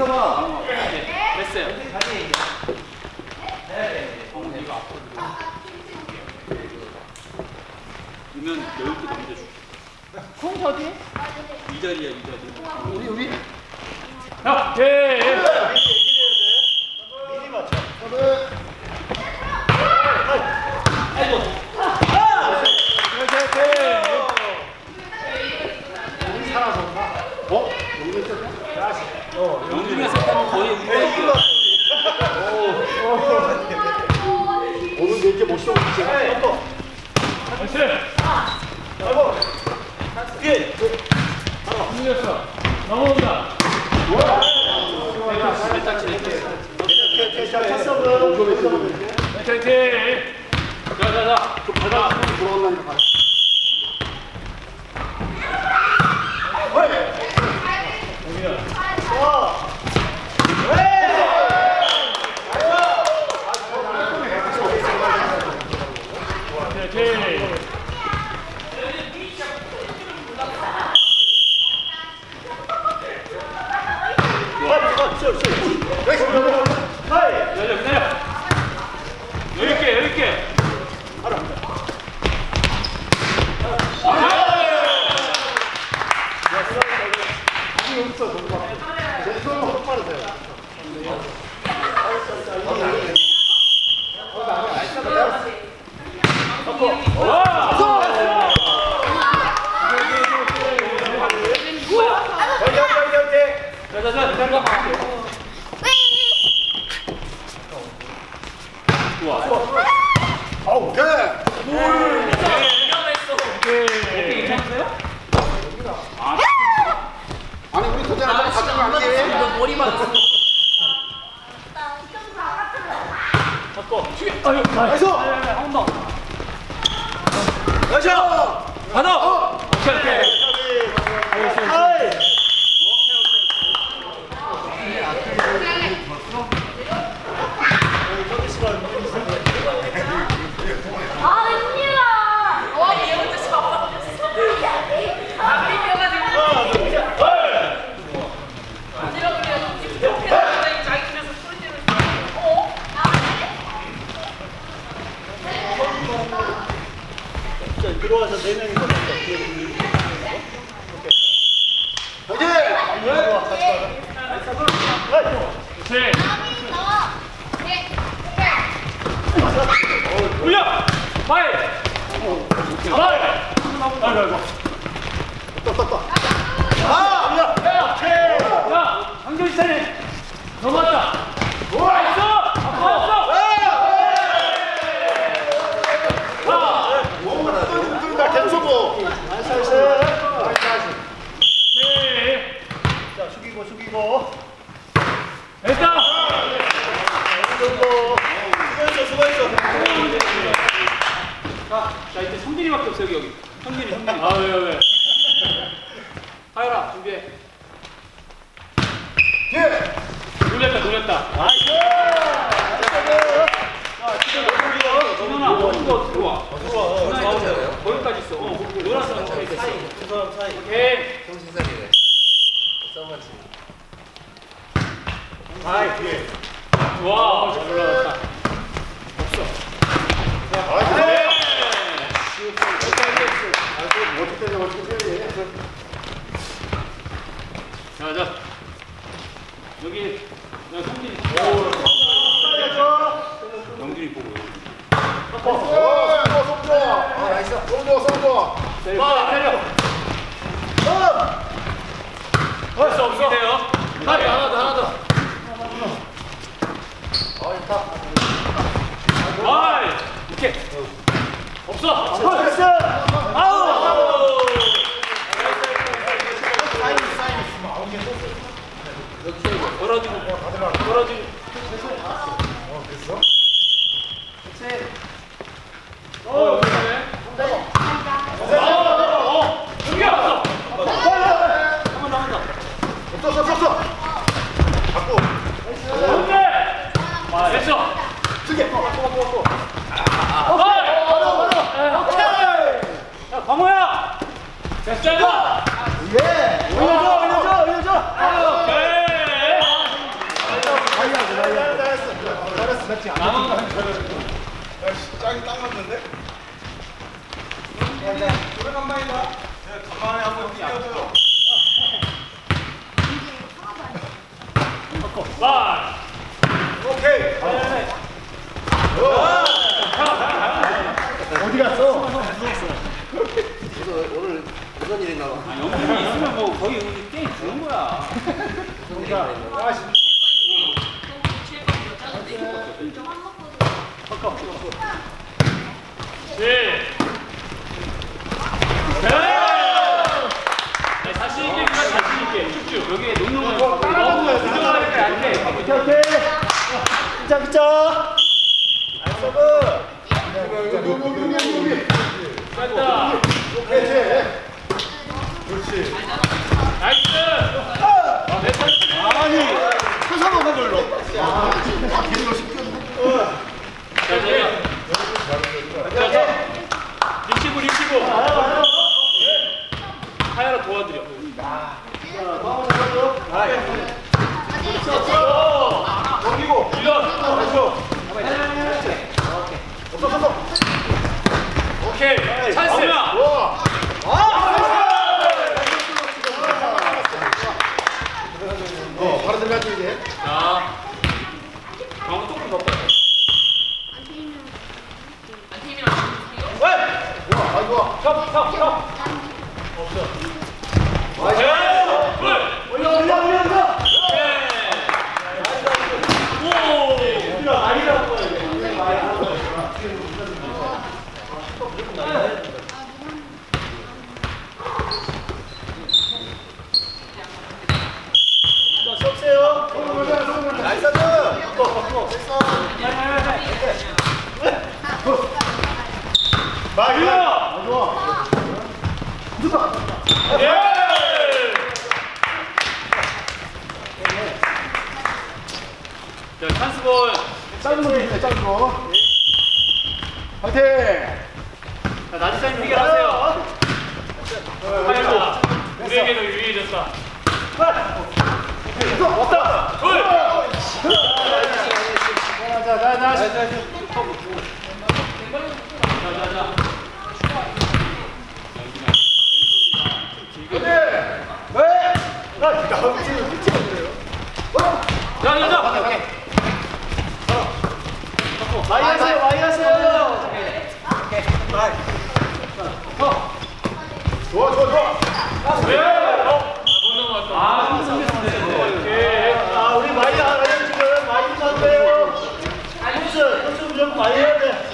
비켜봐. 없어, 너무 막. 제손 자자자, 잠깐만. 바꿔. 아유, 나이스. 한번 더. 나이스. 하나. 어. 어. 오케이, 오케이. 들어와서 네 명이서 뒤에 분이. 화이팅! 들어와, 같이 가자. 네. 올려! 파이! 파이! 아이고, 아이고. 떴, 떴, 떴. 아! 야! 야! 야! 장전 시간에 넘어왔다! 게임 정신상이에요. 할수 없어져요. 됐어. 두 개. 꼬마, 꼬마, 꼬마, 꼬마. 아, 오케이. 야, 광호야. 됐어. 예. 올려줘, 올려줘, 올려줘. 오케이. 날려줘, 날려줘. 잘했어. 그렇지. 안 남은 거 야씨 짱이 딱 맞는데? 오래간만이다 야 간만에 한번 뛰어줘요. 바꿔. 와. 디 갔어? 그래서 오늘 무슨 일이 나와? 영준이 있으면 뭐 거의 오늘 게임 주는 거야. 네. 네, 자신 있게 그냥 자신 있게 쭉쭉 여기에 놓는 거 너무 부정하는 게안 돼. 오케이 오케이. 피자 피자. 나이스 서브. 됐다. 오케이 제. 그렇지. 나이스. 내 터치. 아니 수사가 걸로. 자, 자, 자. 리치브 리치브. 하야로 도와드려. 넘기고. 밀어. 그렇죠. 없어 없어. 오케이. 찬스. 와. 어 바로 들어가지 이제. 자. 방금 조금 더 빼. 와 아이고. top, top, top. 나이스. 물. 올려 올려 올려 올려. 오. 아니라고. 쏘세요. 나이스. 마이야. 좋아. 예. 자, 찬스볼. 작은 거 있네, 작은 거. 화이팅! 자, 나지사님 해결하세요. 아이고, 우리에게도 유리해졌다. 왔다! 둘. 자, 자, 자, 자. 네. 왜? 나 나오지 자, 자, 자. 많이 하세요, 많이 하세요. 좋아, 좋아, 좋아. 네. 어, 못 넘어갔다. 아, 오케이. 아, 우리 많이 하네 지금 많이 하세요. 코스, 코스 좀 많이 해야 돼.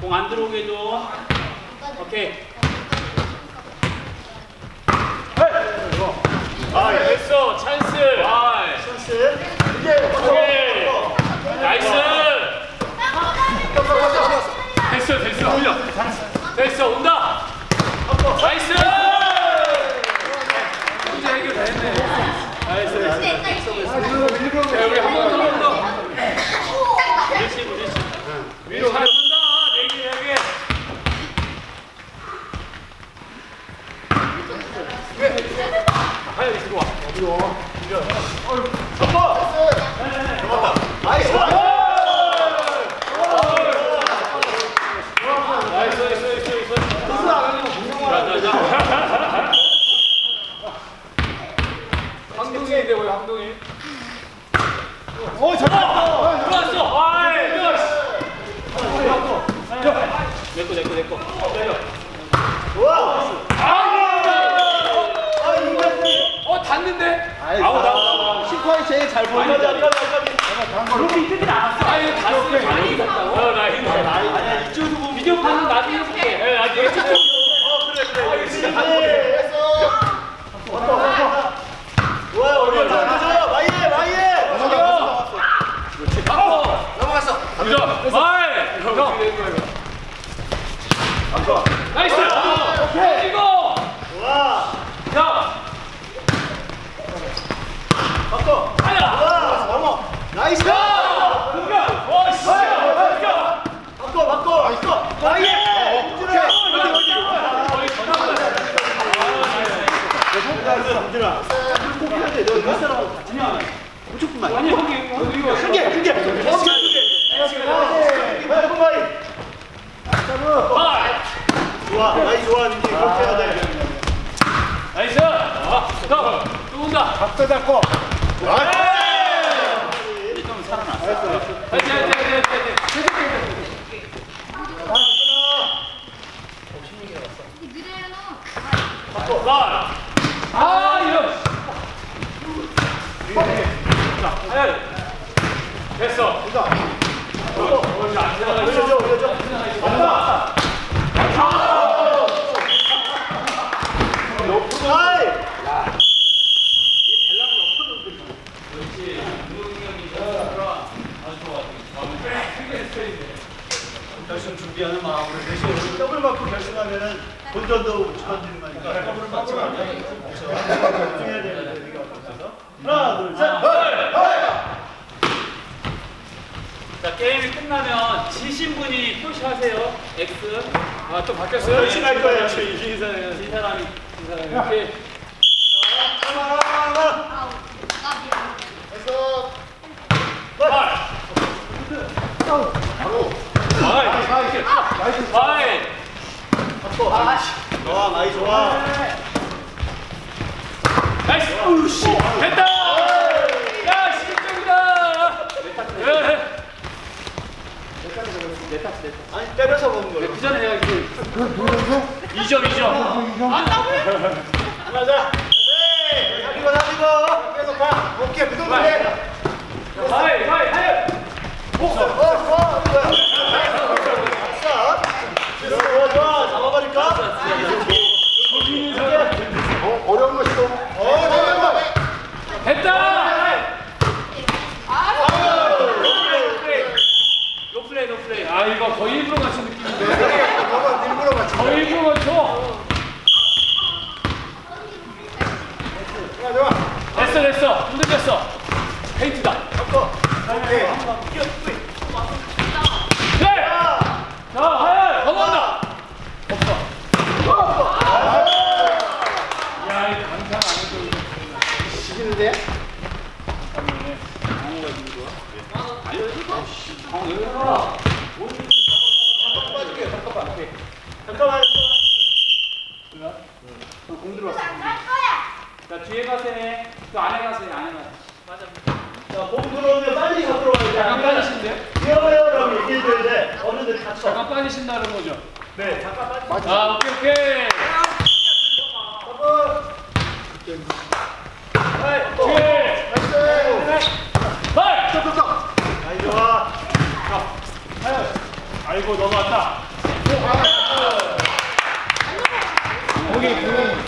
공 안 들어오게 해줘. 오케이. 아, 됐어. 찬스. 아, 찬스. 이제 오케이. 나이스. 됐어, 됐어. 됐어, 온다. 나이스. 문제 해결됐네. 나이스. 자, 우리 한번 더, 한 번 더. 리시브, 리시브. 위로 잘 간다. 네 개, 네 개. 하여 이리 와. 나이스. 나이스, 나이스, 나이스, 나이스. 자, 자, 자. 황동이인데 왜 황동이? 어, 잡았다. 들어왔어. 아이, 내꺼, 내꺼, 내꺼. 좋아. 아, 아, 이겼네. 어, 닿는데? 아웃, 아웃. 심판이 제일 잘 보이는 자리가 그렇게 이득이 않았어. 아, 이거 닿았으면 많이 이겼다. 어, 나 힘들어. 아니야, 이쪽도 뭐 비디오 보면 나중에 해줄게. 예, 나중에 해줄게. 어, 그래, 그래. 아, 진짜 잘했어. 왔다, 왔다. 좋아요, 우리 잘하죠. 마이에, 마이에. 넘어갔어. 넘어갔어. 그죠? 아이, 형. 나이스. 오케이. 이거. 좋아. 자, 바꿔. 하야. 좋아. 넘어. 나이스. 공격. 와, 씨. 공격. 바꿔, 바꿔. 바꿔. 마이에. 오케이. 거의 전화가. 문제 꼭 해야 돼. 너 윗사람하고 같이 해. 5초뿐만. 아니 여기 여기 이거 크게, 크게. 엄청 크게. 한 마리. 아! 좋아, 많이 좋아, 민지. 그렇게 해야 돼. 나이스 아, 또, 또 온다 박도 잡고. 좀 살아났어 화이팅 화이팅 화이팅 화이팅 가! 아, 이런! 자, 아유. 됐어. 어, 어, 이제 안 지나가 있어. 올려줘, 올려줘. 왔다. 아이. 그렇지. 운동이 형이 좋아. 아주 좋아. 크게 스트레이트. 결승 준비하는 마음으로 대신 더블 맞고 결승하면은 본전도 집어지는 거니까 더블 맞지 말고 집중해야 되는데 우리가 없어서 하나 둘셋 자, 게임이 끝나면 지신 분이 표시하세요. X. 아, 또 바뀌었어요? 열심히 할 거예요. 진 사람이, 진 사람이, 진 사람이. 이렇게. 하나 아이. 아이. 좋아 많이 좋아 나이스! 우씨! 됐다! 야, 실점이다! 예. 아니 때려서 먹는 걸로 그 전에 내가 이제 2점, 2점. 가자 네 살리고 살리고 계속 가 오케이 그 정도 돼 하이, 하이, 하이! 어어 좋아 좋아 잡아버릴까 어 어려운 거 시도 어 잠깐만 됐다! 노플레이, 노플레이. 아, 이거 거의 일부러 맞춘 느낌인데. 너가 일부러 맞지 거의 일부러 맞춰. 좋아 좋아 됐어, 됐어. 흔들렸어. 페인트다. 오케이 네! 자, 하이! 넘어간다! 없어. 야, 이 강타 안 해도 지기는데 강호가 지금 좋아? 알려줘. 강호 여기 가. 빠질게요 자, 뒤에. 그 잠깐 빠지신다는 거죠? 네 잠깐 빠지 아, 오케이, 오케이. 뒤에. 하이! 아이 좋아 아이고, 넘어왔다. 거기 공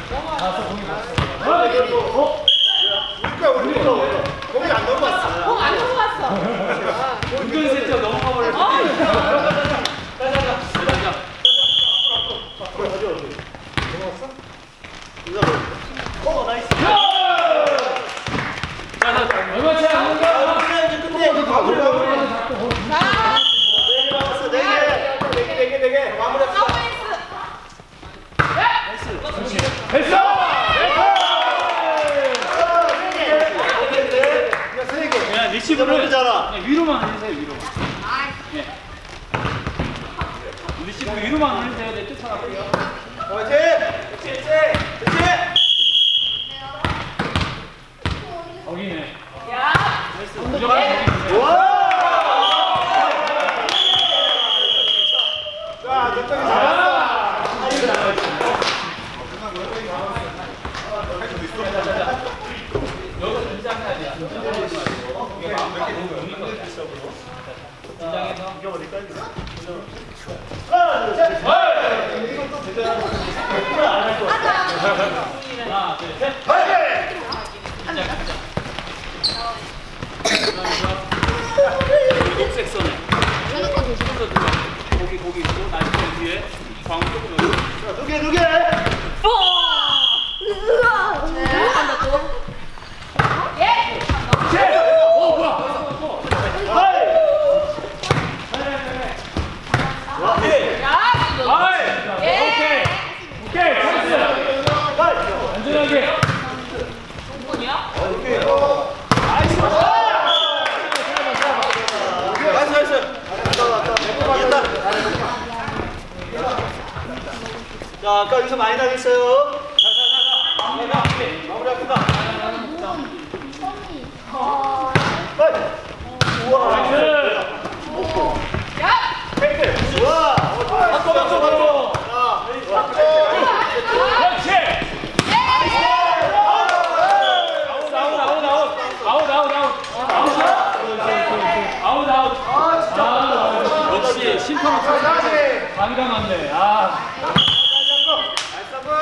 감기가 났네. 아. 나이스 한 번.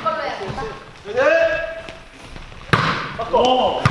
이걸로 해야 된다. 오.